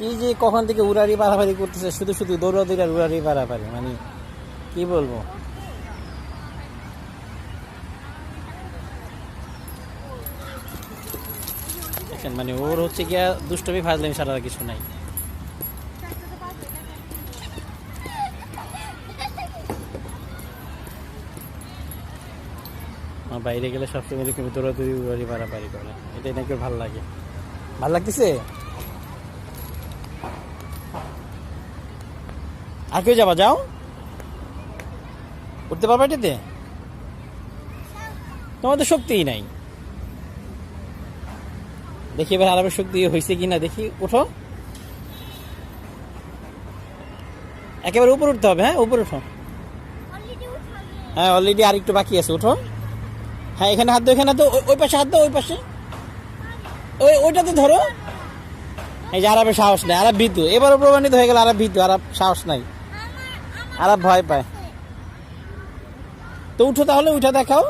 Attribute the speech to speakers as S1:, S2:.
S1: কি যে কখন থেকে উড়ারি পারাপারি করতেছে, শুধু শুধু দৌড়াদৌড়ি আর উড়ারি পারাপারি মানে কি বলব? মানে ওর হচ্ছে গিয়া দুষ্টমি ফাজলামি আর কিছু নাই। বাইরে গেলে সবসময় এরকম দৌড়াদৌড়ি, উড়ারি পারাপারি করে। এটাই নাকি ভালো লাগে। ভালো লাগতেছে? আর কেউ যাবা, যাও। উঠতে পারবে এটাতে? তোমার তো শক্তিই নাই। দেখি এবার আরবের শক্তি হয়েছে কি না দেখি, উঠো। একেবারে উপরে উঠতে হবে হ্যাঁ? উপরে উঠো। হ্যাঁ অলরেডি আর একটু বাকি আছে, উঠো। হ্যাঁ এখানে হাত দাও, এখানে তো ওই পাশে হাত দাও, ওই পাশে। ওই ওইটাতে ধরো। এই যে আরবের সাহস নাই, আরব ভীতু। এবারও প্রমাণিত হয়ে গেল, আরব ভীতু, আরব সাহস নাই। আরব ভয় পায়। তো উঠো তাহলে উঠে দেখাও।